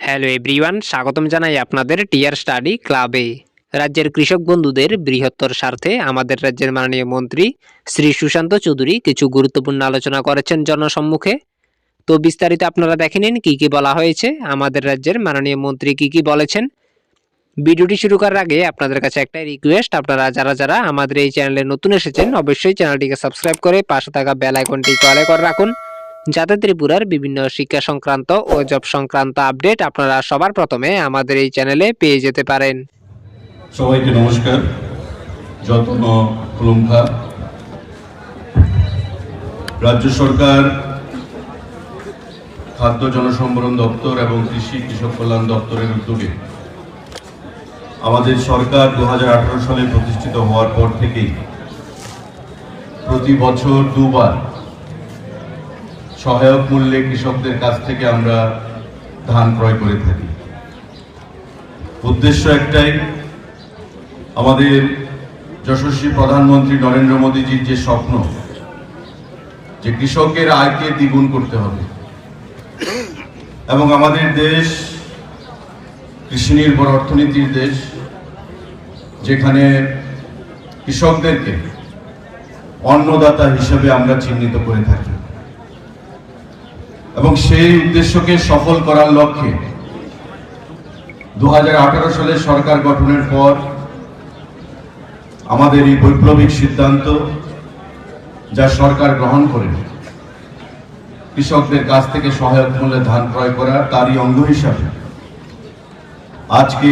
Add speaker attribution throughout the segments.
Speaker 1: Hello everyone স্বাগতম জানাই আপনাদের টিয়ার স্টাডি ক্লাবে রাজ্যের কৃষক বন্ধুদের বৃহত্তর স্বার্থে আমাদের রাজ্যের মাননীয় মন্ত্রী শ্রী সুশান্ত চৌধুরী কিছু গুরুত্বপূর্ণ আলোচনা করেছেন জনসম্মুখে। তো বিস্তারিত আপনারা দেখে নিন কী কী বলা হয়েছে, আমাদের রাজ্যের মাননীয় মন্ত্রী কী কী বলেছেন। ভিডিওটি শুরু করার আগে আপনাদের কাছে একটাই রিকোয়েস্ট আপনারা যারা যারা আমাদের এই চ্যানেলে নতুন এসেছেন, অবশ্যই চ্যানেলটিকে সাবস্ক্রাইব করে পাশে থাকা বেল আইকনটি কলে করে রাখুন। যাতে ত্রিপুরার বিভিন্ন শিক্ষা সংক্রান্ত ও জব সংক্রান্ত আপডেট আপনারা সবার প্রথমে আমাদের এই চ্যানেলে পেয়ে যেতে পারেন।
Speaker 2: সবাইকে নমস্কার। রাজ্য সরকার, খাদ্য জনসম্বরণ দপ্তর এবং কৃষি কৃষক কল্যাণ দপ্তরের উদ্যোগে আমাদের সরকার দু হাজার আঠারো সালে প্রতিষ্ঠিত হওয়ার পর থেকেই প্রতি বছর দুবার সহায়ক মূল্যে কৃষকদের কাছ থেকে আমরা ধান ক্রয় করে থাকি। উদ্দেশ্য একটাই, আমাদের যশস্বী প্রধানমন্ত্রী নরেন্দ্র মোদীজির যে স্বপ্ন, যে কৃষকের আয়কে দ্বিগুণ করতে হবে। এবং আমাদের দেশ কৃষি নির্ভর অর্থনীতির দেশ, যেখানে কৃষকদেরকে অন্নদাতা হিসেবে আমরা চিহ্নিত করে থাকি। এবং সেই উদ্দেশ্যকে সফল করার লক্ষ্যে দু সালে সরকার গঠনের পর আমাদের এই বৈপ্লবিক সিদ্ধান্ত যা সরকার গ্রহণ করে কৃষকদের কাছ থেকে সহায়ক মূল্যে ধান ক্রয় করার তারই অঙ্গ হিসাবে আজকে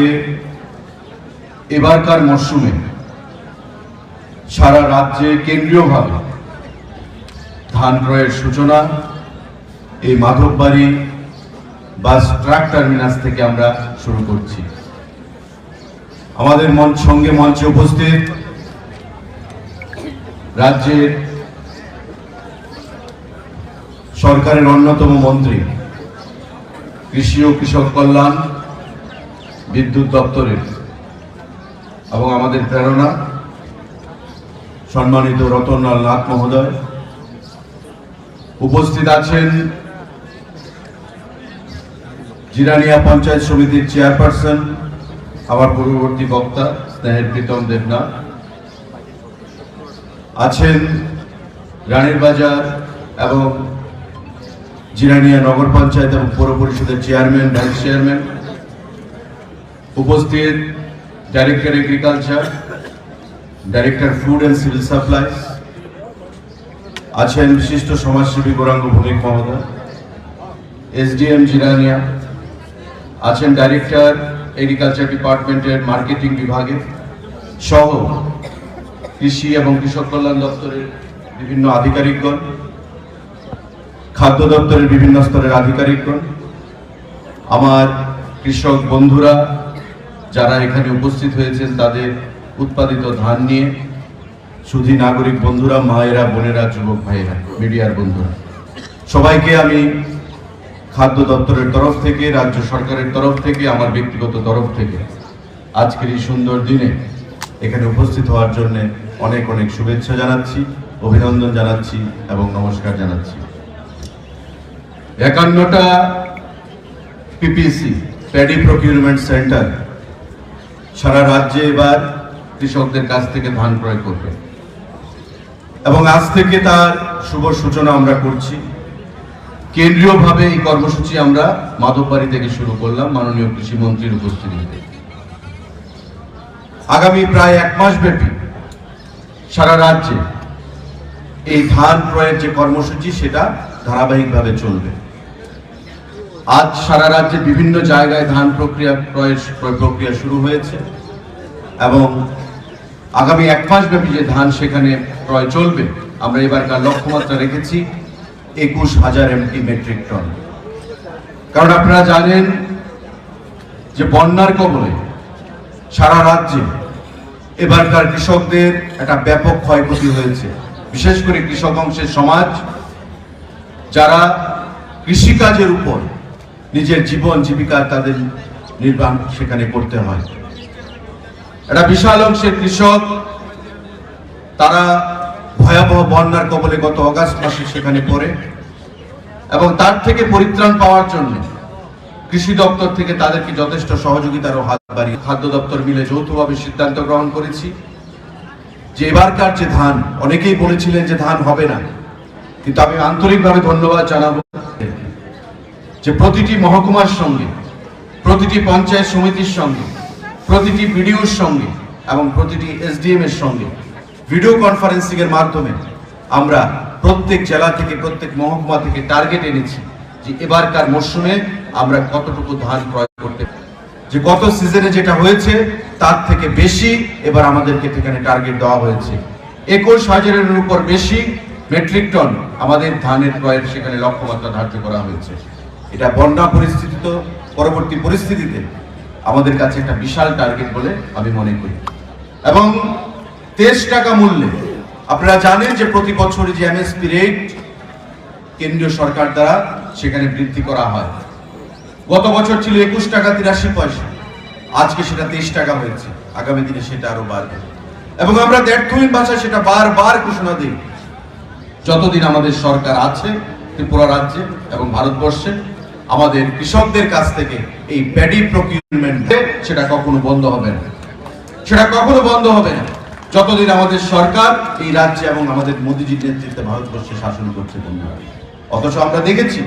Speaker 2: এবারকার মরশুমে সারা রাজ্যে কেন্দ্রীয়ভাবে ধান ক্রয়ের সূচনা এই মাধববাড়ি বাস ট্রাক টার্মিনাস থেকে আমরা শুরু করছি। আমাদের মঞ্চ সঙ্গে মঞ্চে উপস্থিত রাজ্যের সরকারের অন্যতম মন্ত্রী, কৃষি ও কৃষক কল্যাণ বিদ্যুৎ দপ্তরের এবং আমাদের প্রেরণা, সম্মানিত রতনলাল নাথ মহোদয়। উপস্থিত আছেন জিরানিয়া পঞ্চায়েত সমিতির চেয়ারপারসন, আমার পূর্ববর্তী বক্তা, স্নেহের প্রীতম দেবনাথ। আছেন রানীর বাজার এবং জিরানিয়া নগর পঞ্চায়েত এবং পৌর পরিষদের চেয়ারম্যান, ভাইস চেয়ারম্যান। উপস্থিত director agriculture, director food and civil supply আছেন বিশিষ্ট সমাজসেবী গৌরাঙ্গ ভৌমিক মহোদয় এসডিএম জিরানিয়া। আছেন ডাইরেক্টর এগ্রিকালচার ডিপার্টমেন্টের মার্কেটিং বিভাগে সহ কৃষি এবং কৃষক কল্যাণ দপ্তরের বিভিন্ন আধিকারিকগণ, খাদ্য দপ্তরের বিভিন্ন স্তরের আধিকারিকগণ, আমার কৃষক বন্ধুরা যারা এখানে উপস্থিত হয়েছেন তাদের উৎপাদিত ধান নিয়ে, সুধী নাগরিক বন্ধুরা, মায়েরা, বোনেরা, যুবক ভাইয়েরা, মিডিয়ার বন্ধুরা। সবাইকে আমি খাদ্য দপ্তরের তরফ থেকে, রাজ্য সরকারের তরফ থেকে, আমার ব্যক্তিগত তরফ থেকে আজকের এই সুন্দর দিনে এখানে উপস্থিত হওয়ার জন্য অনেক অনেক শুভেচ্ছা জানাচ্ছি, অভিনন্দন জানাচ্ছি এবং নমস্কার জানাচ্ছি। একান্নটা পিপিসি প্যাডি প্রকিউরমেন্ট সেন্টার সারা রাজ্যে এবার কৃষকদের কাছ থেকে ধান ক্রয় করবে। এবং আজ থেকে তার শুভ সূচনা আমরা করছি। কেন্দ্রীয়ভাবে এই কর্মসূচি আমরা মাধববাড়ি থেকে শুরু করলাম, মাননীয় কৃষিমন্ত্রীর উপস্থিতিতে। আগামী প্রায় এক মাস ব্যাপী সারা রাজ্যে এই ধান ক্রয়ের যে কর্মসূচি, সেটা ধারাবাহিকভাবে চলবে। আজ সারা রাজ্যে বিভিন্ন জায়গায় ধান প্রক্রিয়া ক্রয় প্রক্রিয়া শুরু হয়েছে এবং আগামী এক মাস ব্যাপী যে ধান সেখানে ক্রয় চলবে, আমরা এবারকার লক্ষ্যমাত্রা রেখেছি। একুশ হাজার এমটি মেট্রিক টন। কারণ আপনারা জানেন যে বন্যার কবলে সারা রাজ্যে এবারকার কৃষকদের একটা ব্যাপক ক্ষয়ক্ষতি হয়েছে। বিশেষ করে কৃষক অংশের সমাজ, যারা কৃষিকাজের উপর নিজের জীবন, জীবিকা তাদের নির্বাহ সেখানে করতে হয়। একটা বিশাল অংশের কৃষক, তারা ভয়াবহ বন্যার কবলে গত অগাস্ট মাসে সেখানে পড়ে এবং তার থেকে পরিত্রাণ পাওয়ার জন্য কৃষি দপ্তর থেকে তাদেরকে যথেষ্ট সহযোগিতারও হাত বাড়িয়ে খাদ্য দপ্তর মিলে যৌথভাবে সিদ্ধান্ত গ্রহণ করেছি যে এবারকার যে ধান, অনেকেই বলেছিলেন যে ধান হবে না, কিন্তু আমি আন্তরিকভাবে ধন্যবাদ জানাব যে প্রতিটি মহকুমার সঙ্গে, প্রতিটি পঞ্চায়েত সমিতির সঙ্গে, প্রতিটি বিডিওর সঙ্গে এবং প্রতিটি এসডিএম এর সঙ্গে ভিডিও কনফারেন্সিং এর মাধ্যমে আমরা প্রত্যেক জেলা থেকে, প্রত্যেক মহকুমা থেকে টার্গেট এনেছি যে এবারকার মরশুমে আমরা কতটুকু ধান ক্রয় করতে। যে গত সিজনে যেটা হয়েছে, তার থেকে বেশি এবার আমাদেরকে সেখানে টার্গেট দেওয়া হয়েছে। একুশ হাজারের উপর বেশি মেট্রিক টন আমাদের ধানের ক্রয়ের সেখানে লক্ষ্যমাত্রা ধার্য করা হয়েছে। এটা বন্যা পরিস্থিতি তো পরবর্তী পরিস্থিতিতে আমাদের কাছে একটা বিশাল টার্গেট বলে আমি মনে করি। এবং তেইশ টাকা মূল্যে। আপনারা জানেন যে প্রতি বছর যে এমএসপি রেট কেন্দ্রীয় সরকার দ্বারা সেখানে বৃদ্ধি করা হয়। গত বছর ছিল একুশ টাকা তিরাশি পয়সা। আজকে সেটা তেইশ টাকা হয়েছে। আগামী দিনে সেটা আরও বাড়বে। এবং আমরা দ্ব্যর্থহীন ভাষায় সেটা বারবার ঘোষণা দিই। যতদিন আমাদের সরকার আছে, ত্রিপুরা রাজ্যে এবং ভারতবর্ষে, আমাদের কৃষকদের কাছ থেকে এই প্যাডি প্রকিউরমেন্ট সেটা কখনো বন্ধ হবে না। সেটা কখনো বন্ধ হবে না। যতদিন আমাদের সরকার এই রাজ্যে এবং আমাদের মোদীজির নেতৃত্বে ভারতবর্ষে শাসন করছে, বন্ধুরা। অথচ আমরা দেখেছি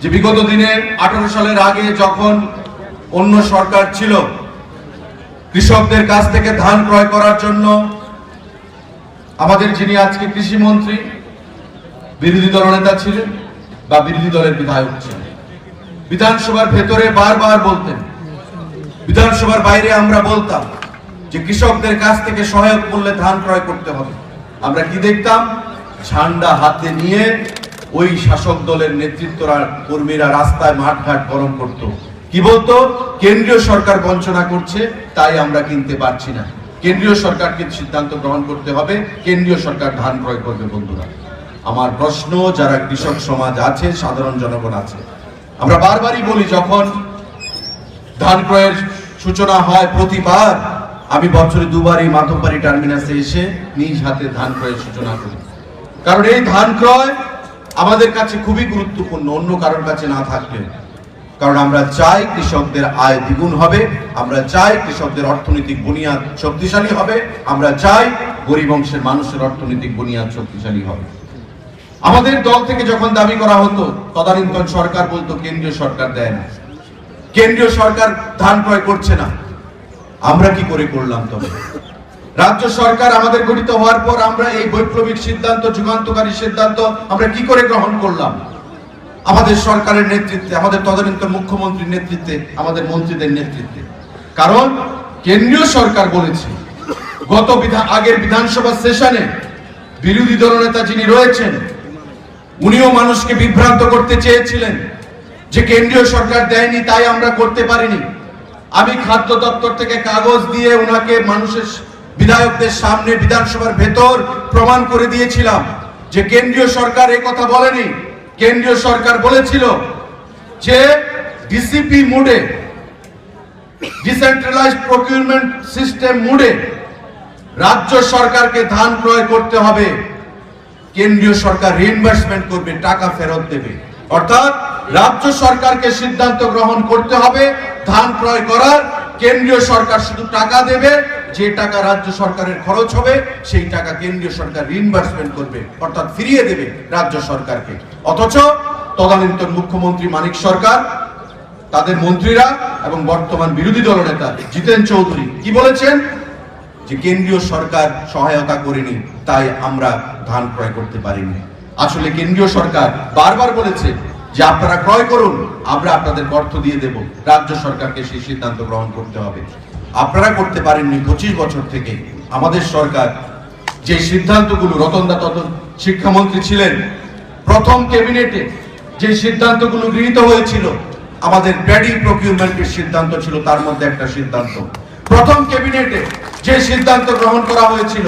Speaker 2: যে বিগত দিনে আঠারো সালের আগে যখন অন্য সরকার ছিল, কৃষকদের কাছ থেকে ধান ক্রয় করার জন্য আমাদের যিনি আজকে কৃষি মন্ত্রী, বিরোধী দলনেতা ছিলেন বা বিরোধী দলের বিধায়ক ছিলেন। বিধানসভার ভেতরে বারবার বলতেন, বিধানসভার বাইরে আমরা বলতাম যে কৃষকদের কাছ থেকে সহায়ক মূল্যে ধান ক্রয় করতে হবে। আমরা কি দেখতাম? ঝান্ডা হাতে নিয়ে ওই শাসক দলের নেতৃত্বরা, কর্মীরা রাস্তায় মাঠঘাট গরম করত। কি বলতো? কেন্দ্রীয় সরকার বঞ্চনা করছে, তাই আমরা কিনতে পারছি না। কেন্দ্রীয় সরকারকে সিদ্ধান্ত গ্রহণ করতে হবে, কেন্দ্রীয় সরকার ধান ক্রয় করবে বন্ধুরা। আমার প্রশ্ন, যারা কৃষক সমাজ আছে, সাধারণ জনগণ আছে, আমরা বারবারই বলি, যখন ধান ক্রয়ের সূচনা হয় প্রতিবার আমি বছরে দুবার এই মাধববাড়ি টার্মিনাসে এসে নিজ হাতে ধান ক্রয়ের সূচনা করি। কারণ এই ধান ক্রয় আমাদের কাছে খুবই গুরুত্বপূর্ণ, অন্য কারোর কাছে না থাকলে। কারণ আমরা চাই কৃষকদের আয় দ্বিগুণ হবে, আমরা চাই কৃষকদের অর্থনৈতিক বুনিয়াদ শক্তিশালী হবে, আমরা চাই গরিব অংশের মানুষের অর্থনৈতিক বুনিয়াদ শক্তিশালী হবে। আমাদের দল থেকে যখন দাবি করা হতো, তদানীন্তন সরকার বলতো, কেন্দ্রীয় সরকার দেয় না। কেন্দ্রীয় সরকার ধান ক্রয় করছে না। আমরা কি করে করলাম তবে? রাজ্য সরকার আমাদের গঠিত হওয়ার পর আমরা এই বৈপ্লবিক সিদ্ধান্ত, যুগান্তকারী সিদ্ধান্ত আমরা কি করে গ্রহণ করলাম? আমাদের সরকারের নেতৃত্বে, আমাদের তদানীন্তন মুখ্যমন্ত্রীর নেতৃত্বে, আমাদের মন্ত্রীদের নেতৃত্বে। কারণ কেন্দ্রীয় সরকার বলেছে, গত বিধান আগের বিধানসভা সেশনে বিরোধী দলনেতা যিনি রয়েছেন, উনিও মানুষকে বিভ্রান্ত করতে চেয়েছিলেন যে কেন্দ্রীয় সরকার দেয়নি, তাই আমরা করতে পারিনি। আমি খাদ্য দপ্তর থেকে কাগজ দিয়ে ওনাকে মানুষের বিধায়কদের সামনে বিধানসভার ভেতর প্রমাণ করে দিয়েছিলাম যে কেন্দ্রীয় সরকার এই কথা বলেনি। কেন্দ্রীয় সরকার বলেছিল যে ডিসিপি মুডে ডিসেন্ট্রালাইজড প্রকিউরমেন্ট সিস্টেম মুডে রাজ্য সরকারকে ধান ক্রয় করতে হবে। কেন্দ্রীয় সরকার রিইনভেস্টমেন্ট করবে, টাকা ফেরত দেবে। অর্থাৎ রাজ্য সরকারকে সিদ্ধান্ত গ্রহণ করতে হবে, ধান ক্রয় করার, কেন্দ্রীয় সরকার শুধু টাকা দেবে, যে টাকা রাজ্য সরকারের খরচ হবে, সেই টাকা কেন্দ্রীয় সরকার রিইনভেস্টমেন্ট করবে, অর্থাৎ ফিরিয়ে দেবে রাজ্য সরকারকে। অথচ তদানীন্তন মুখ্যমন্ত্রী মানিক সরকার, তাদের মন্ত্রীরা এবং বর্তমান বিরোধী দলনেতা জিতেন চৌধুরী কি বলেছেন? যে কেন্দ্রীয় সরকার সহায়তা করেনি, তাই আমরা ধান ক্রয় করতে পারিনি। আসলে কেন্দ্রীয় সরকার বারবার বলেছে যে আপনারা ক্রয় করুন, আমরা আপনাদের অর্থ দিয়ে দেব। রাজ্য সরকারকে সেই সিদ্ধান্ত গ্রহণ করতে হবে। আপনারা করতে পারেননি পঁচিশ বছর থেকে। আমাদের সরকার যে সিদ্ধান্তগুলো, রতনদা তখন শিক্ষামন্ত্রী ছিলেন, প্রথম ক্যাবিনেটে যে সিদ্ধান্তগুলো গৃহীত হয়েছিল, আমাদের প্যাডি প্রকিউরমেন্টের সিদ্ধান্ত ছিল, তার মধ্যে একটা সিদ্ধান্ত। প্রথম ক্যাবিনেটে যে সিদ্ধান্ত গ্রহণ করা হয়েছিল,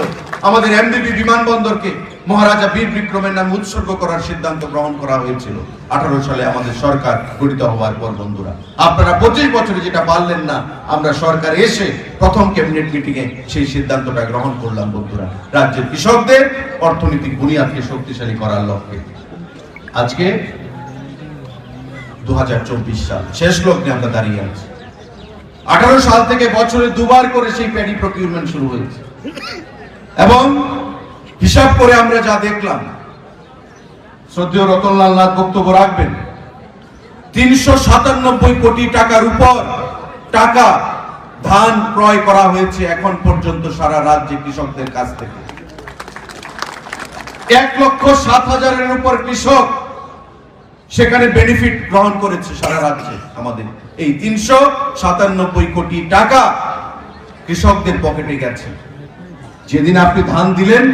Speaker 2: আমাদের এমবিবি বিমানবন্দরকে মহারাজা বীর বিক্রমের নামে উৎসর্গ করার সিদ্ধান্ত গ্রহণ করা হয়েছিল। আঠারো সালে আমাদের সরকার গঠিত হওয়ার পর, বন্ধুরা, আপনারা পঁচিশ বছরে যেটা পারলেন না, আমরা সরকার এসে প্রথম ক্যাবিনেট মিটিং এ সেই সিদ্ধান্তটা গ্রহণ করলাম, বন্ধুরা। রাজ্যের কৃষকদের অর্থনৈতিক বুনিয়াদকে শক্তিশালী করার লক্ষ্যে। আজকে দু হাজার চব্বিশ সাল, শেষ লগ্নে আমরা দাঁড়িয়ে আছি। আঠারো সাল থেকে বছরে দুবার করে সেই প্যাডি প্রকিউরমেন্ট শুরু হয়েছে। এবং হিসাব করে আমরা যা দেখলাম, শ্রদ্ধেয় রতনলাল নাথ বক্তব্য রাখবেন, তিনশো সাতানব্বই কোটি টাকার উপর টাকা ধান ক্রয় করা হয়েছে এখন পর্যন্ত সারা রাজ্যে কৃষকদের কাছ থেকে। এক লক্ষ সাত হাজারের উপর কৃষক সেখানে বেনিফিট গ্রহণ করেছে সারা রাজ্যে আমাদের। এই তিনশো সাতানব্বই কোটি টাকা কৃষকদের পকেটে গেছে। যেদিন আপনি ধান দিলেন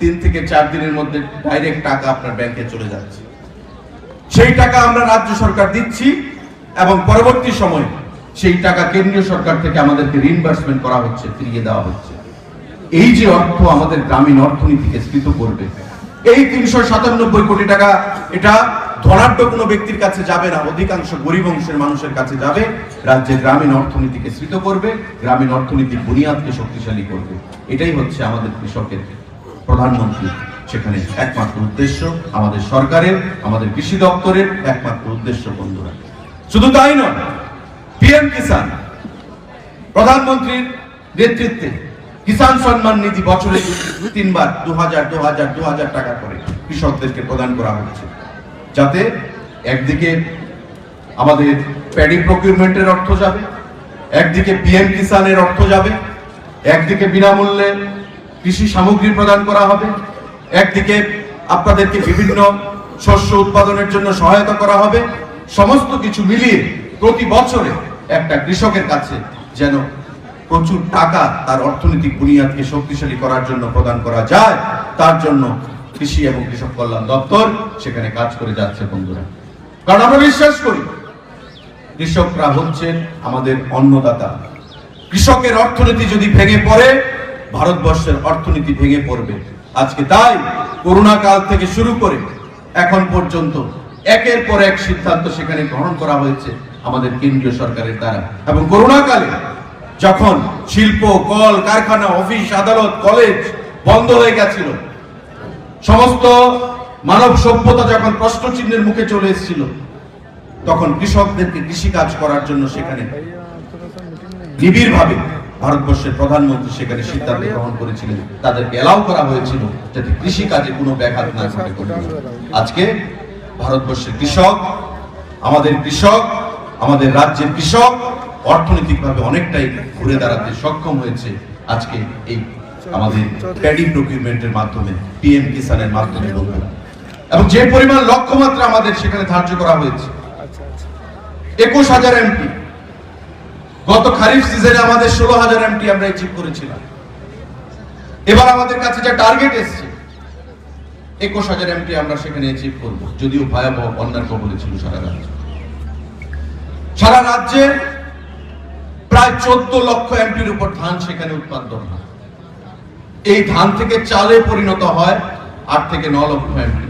Speaker 2: তিন থেকে চার দিনের মধ্যে ডাইরেক্ট টাকা আপনার ব্যাংকে চলে যাচ্ছে। সেই টাকা আমরা রাজ্য সরকার দিচ্ছি এবং পরবর্তী সময়ে সেই টাকা কেন্দ্রীয় সরকার থেকে আমাদেরকে রিইম্বার্সমেন্ট করা হচ্ছে, ফিরিয়ে দেওয়া হচ্ছে। এই যে অর্থ আমাদের গ্রামীণ অর্থনীতিকে স্ফীত করবে, এই তিনশো সাতানব্বই কোটি টাকা এটা ধনাঢ্য কোনো ব্যক্তির কাছে যাবে না, অধিকাংশ গরিব অংশের মানুষের কাছে যাবে। রাজ্যের গ্রামীণ অর্থনীতিকে স্ফীত করবে, গ্রামীণ অর্থনীতির বুনিয়াদকে শক্তিশালী করবে। এটাই হচ্ছে আমাদের কৃষকের প্রধানমন্ত্রী। সেখানে একমাত্র উদ্দেশ্য আমাদের সরকারের, আমাদের কৃষি দপ্তরের একমাত্র উদ্দেশ্য বন্ধুরা। শুধু তাই নয়, পিএম কিষান প্রধানমন্ত্রীর নেতৃত্বে কিষান সম্মান নিধি বছরে তিনবার দু হাজার দু হাজার দু হাজার টাকা করে কৃষকদেরকে প্রদান করা হচ্ছে। যাতে একদিকে আমাদের প্যাডি প্রকিউরমেন্টের অর্থ যাবে, একদিকে পিএম কিষানের অর্থ যাবে, একদিকে বিনামূল্যে কৃষি সামগ্রী প্রদান করা হবে। একদিকে আপনাদেরকে বিভিন্ন শস্য উৎপাদনের জন্য সহায়তা করা হবে। সমস্ত কিছু মিলিয়ে প্রতি বছরে একটা কৃষকের কাছে যেন প্রচুর টাকা তার অর্থনৈতিক বুনিয়াদকে শক্তিশালী করার জন্য প্রদান করা যায়, তার জন্য কৃষি এবং কৃষক কল্যাণ দপ্তর সেখানে কাজ করে যাচ্ছে বন্ধুরা। কারণ আমরা বিশ্বাস করি, কৃষকরা হচ্ছেন আমাদের অন্নদাতা। কৃষকের অর্থনীতি যদি ভেঙে পড়ে ভারতবর্ষের অর্থনীতি ভেঙে পড়বে। আজকে তাই করোনা কাল থেকে শুরু করে এখন পর্যন্ত একের পর এক সিদ্ধান্ত সেখানে গ্রহণ করা হয়েছে আমাদের কেন্দ্রীয় সরকারের দ্বারা। এবং করোনা কালে যখন শিল্প, কল, কারখানা, অফিস, আদালত, কলেজ বন্ধ হয়ে গেছিল, সমস্ত মানব সভ্যতা যখন প্রশ্ন চিহ্নের মুখে চলে এসেছিল, তখন কৃষকদেরকে কৃষি কাজ করার জন্য সেখানে নিবিড় ভাবে ভারতবর্ষের প্রধানমন্ত্রী সেখানে সিদ্ধান্ত গ্রহণ করেছিলেন। তাদেরকে এলাও করা হয়েছিল যাতে কৃষি কাজে কোনো ব্যাঘাত না ঘটে আজকে ভারতবর্ষের কৃষক, আমাদের কৃষক, আমাদের রাজ্যের কৃষক অর্থনৈতিকভাবে অনেকটাই ঘুরে দাঁড়াতে সক্ষম হয়েছে আজকে এই আমাদের প্যাডি প্রকিউরমেন্টের মাধ্যমে পিএম কিষানের মাধ্যমে এবং যে পরিমাণ লক্ষ্যমাত্রা আমাদের সেখানে ধার্য করা হয়েছে, একুশ হাজার এমপি গত খারিফ সিজনে আমাদের ষোলো হাজার এমপি আমরা অ্যাচিভ করেছিলাম। এবার আমাদের কাছে যা টার্গেট এসছে, একুশ হাজার এমপি আমরা সেখানে অ্যাচিভ করব, যদিও ভয়াবহ বন্যার কবলে ছিল সারা রাজ্য। সারা রাজ্যে প্রায় চোদ্দ লক্ষ এমপির উপর ধান সেখানে উৎপাদন হয়। এই ধান থেকে চালে পরিণত হয় আট থেকে ন লক্ষ এমপি।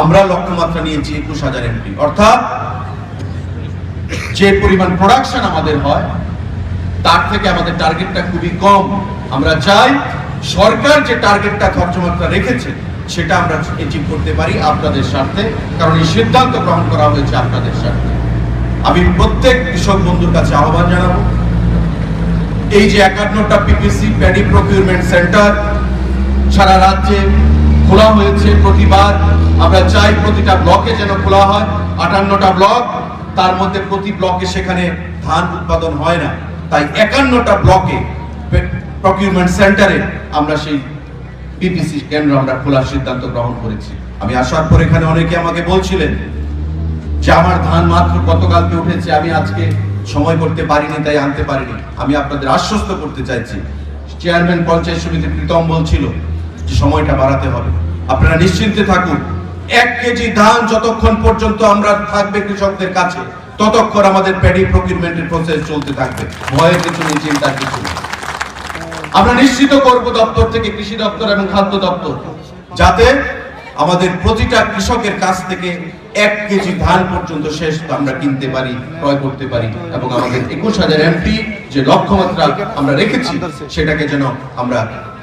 Speaker 2: আমরা লক্ষ্যমাত্রা নিয়েছি একুশ হাজার এমপি। অর্থাৎ যে পরিমাণ প্রোডাকশন আমাদের হয়, তার থেকে আমাদের টার্গেটটা খুবই কম। আমরা চাই সরকার যে টার্গেটটা খরচমাত্রা রেখেছে, সেটা আমরা অ্যাচিভ করতে পারি আপনাদের স্বার্থে, কারণ এই সিদ্ধান্ত গ্রহণ করা হয়েছে আপনাদের স্বার্থে। আমি প্রত্যেক কৃষক বন্ধুর কাছে আহ্বান জানাব, এই যে একান্নটা পিপিসি প্যাডি প্রকিউরমেন্ট সেন্টার সারা রাজ্যে খোলা হয়েছে প্রতিবার। আমরা চাই প্রতিটা ব্লকে যেন খোলা হয়। আটান্নটা ব্লক তার মধ্যে প্রতি ব্লকে সেখানে ধান উৎপাদন হয় না। তাই একান্নটা ব্লকে প্রকিউরমেন্ট সেন্টারে আমরা সেই পিপিসি কেন্দ্র আমরা খোলার সিদ্ধান্ত গ্রহণ করেছি। আমি আসার পর এখানে অনেকে আমাকে বলছিলেন যে, আমার ধান মাত্র গতকালকে উঠেছে, আমি আজকে সময় করতে পারিনি, তাই আনতে পারিনি। আমি আপনাদের আশ্বস্ত করতে চাইছি। চেয়ারম্যান পঞ্চায়েত সমিতির প্রীতম বলছিল যে, সময়টা বাড়াতে হবে। আপনারা নিশ্চিন্তে থাকুন এক কেজি ধান যতক্ষণ পর্যন্ত আমরা থাকবে কৃষকদের কাছে, ততক্ষণ আমাদের প্যাডি প্রকিউরমেন্টের প্রসেস চলতে থাকবে। ভয়ের কিছু নেই চিন্তার কিছু আমরা নিশ্চিত করব দপ্তর থেকে, কৃষি দপ্তর এবং খাদ্য দপ্তর, যাতে আমাদের প্রতিটা কৃষকের কাছ থেকে এক কেজি ধান পর্যন্ত শেষ আমরা কিনতে পারি, ক্রয় করতে পারি এবং আমাদের একুশ হাজার এমপি যে লক্ষ্যমাত্রা আমরা রেখেছি, সেটাকে যেন আমরা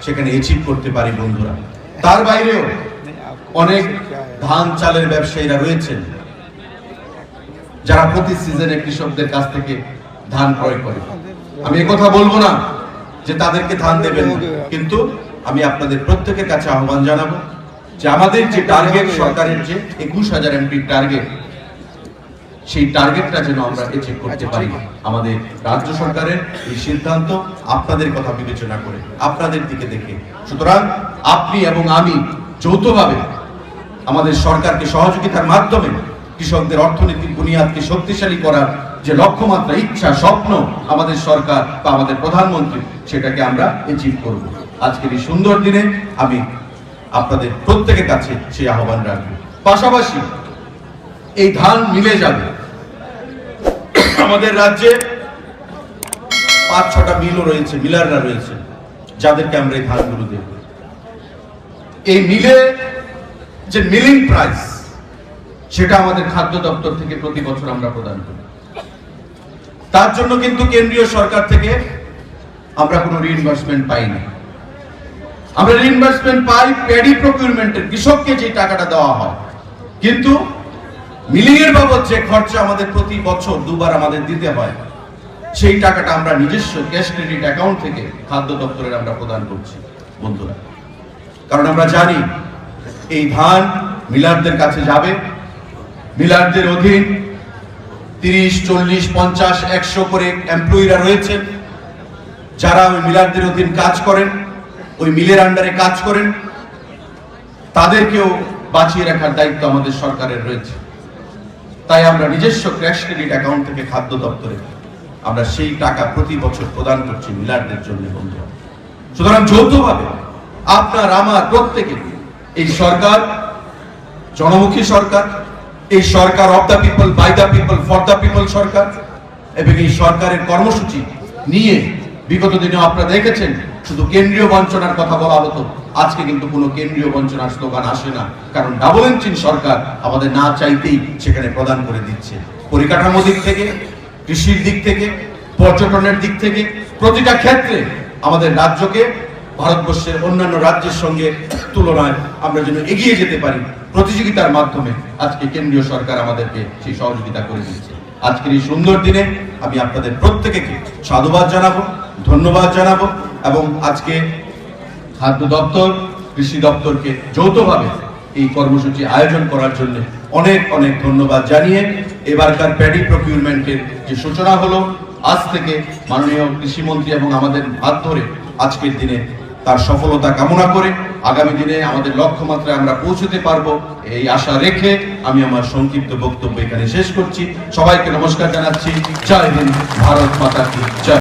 Speaker 2: সেখানে অ্যাচিভ করতে পারি বন্ধুরা। তার বাইরেও অনেক ধান চালের ব্যবসায়ীরা রয়েছেন, যারা প্রতি সিজনে কৃষকদের কাছ থেকে ধান ক্রয় করে। আমি কথা বলব না যে তাদেরকে ধান দেবেন কিন্তু আমি আপনাদের প্রত্যেকের কাছে আহ্বান জানাব যে আমাদের যে টার্গেট সরকারের যে একুশ হাজার এমপির টার্গেট, সেই টার্গেটটা যেন আমরা অ্যাচিভ করতে পারি। আমাদের রাজ্য সরকারের এই সিদ্ধান্ত আপনাদের কথা বিবেচনা করে, আপনাদের দিকে দেখে। সুতরাং আপনি এবং আমি যৌথভাবে আমাদের সরকারকে সহযোগিতার মাধ্যমে কৃষকদের অর্থনৈতিক বুনিয়াদকে শক্তিশালী করার যে লক্ষ্যমাত্রা, ইচ্ছা, স্বপ্ন আমাদের সরকার বা আমাদের প্রধানমন্ত্রী, সেটাকে আমরা অ্যাচিভ করব। আজকের এই সুন্দর দিনে আমি আপনাদের প্রত্যেকের কাছে সেই আহ্বান রাখব। পাশাপাশি এই ধান মিলে যাবে। আমাদের রাজ্যে পাঁচ ছটা মিলও রয়েছে, মিলাররা রয়েছে, যাদেরকে আমরা এই ধানগুলো দেব। এই মিলে যে মিলিং প্রাইস, সেটা আমাদের খাদ্য দপ্তর থেকে প্রতি বছর আমরা প্রদান করি। তার জন্য কিন্তু কেন্দ্রীয় সরকার থেকে আমরা কোনো রিইনভেস্টমেন্ট পাই না আমরা রিইনভেস্টমেন্ট পাই প্যাডি প্রকিউরমেন্টের কৃষককে যে টাকাটা দেওয়া হয়। কিন্তু মিলিং এর বাবদ যে খরচা আমাদের প্রতি বছর দুবার আমাদের দিতে হয়, সেই টাকাটা আমরা নিজস্ব ক্যাশ ক্রেডিট অ্যাকাউন্ট থেকে খাদ্য দপ্তরের আমরা প্রদান করছি, বন্ধুরা। কারণ আমরা জানি এই ধান মিলারদের কাছে যাবে। মিলারদের অধীন তিরিশ, চল্লিশ, পঞ্চাশ, একশো করে এমপ্লয়িরা রয়েছেন যারা ওই মিলারদের অধীন কাজ করেন, ওই মিলের আন্ডারে কাজ করেন, তাদেরকেও বাঁচিয়ে রাখার দায়িত্ব আমাদের সরকারের রয়েছে। তাই আমরা নিজস্ব ক্র্যাশ ক্রেডিট অ্যাকাউন্ট থেকে খাদ্য দপ্তরে আমরা সেই টাকা প্রতি বছর প্রদান করছি মিলারদের জন্য, বন্ধুরা। সুতরাং যৌথভাবে আপনার, আমার প্রত্যেকে এই সরকার, জনমুখী সরকার, এই সরকার of the people by the people for the people সরকার, এবং এই সরকারের কর্মসূচি নিয়ে বিগত দিনে আপনারা দেখেছেন, শুধু কেন্দ্রীয় বঞ্চনার কথা বলা হতো। আজকে কিন্তু কোনো কেন্দ্রীয় বঞ্চনার স্লোগান আসে না, কারণ ডাবল ইঞ্জিন সরকার আমাদের না চাইতেই সেখানে প্রদান করে দিচ্ছে। পরিকাঠামো দিক থেকে, কৃষির দিক থেকে, পর্যটনের দিক থেকে, প্রতিটা ক্ষেত্রে আমাদের রাজ্যকে ভারতবর্ষের অন্যান্য রাজ্যের সঙ্গে তুলনায় আমরা যেন এগিয়ে যেতে পারি, প্রতিযোগিতার মাধ্যমে আজকে কেন্দ্রীয় সরকার আমাদেরকে সেই সহযোগিতা করে দিয়েছে। আজকের এই সুন্দর দিনে আমি আপনাদের প্রত্যেকে সাধুবাদ জানাব, ধন্যবাদ জানাব এবং আজকে খাদ্য দপ্তর, কৃষি দপ্তরকে যৌথভাবে এই কর্মসূচি আয়োজন করার জন্য অনেক অনেক ধন্যবাদ জানিয়ে এবারকার প্যাডি প্রকিউরমেন্টের যে সূচনা হলো, আজ থেকে মাননীয় কৃষিমন্ত্রী এবং আমাদের হাত ধরে আজকের দিনে তার সফলতা কামনা করে আগামী দিনে আমাদের লক্ষ্যমাত্রায় আমরা পৌঁছতে পারব। এই আশা রেখে আমি আমার সংক্ষিপ্ত বক্তব্য এখানে শেষ করছি। সবাইকে নমস্কার জানাচ্ছি। জয় হিন্দ, ভারত মাতা কি জয়।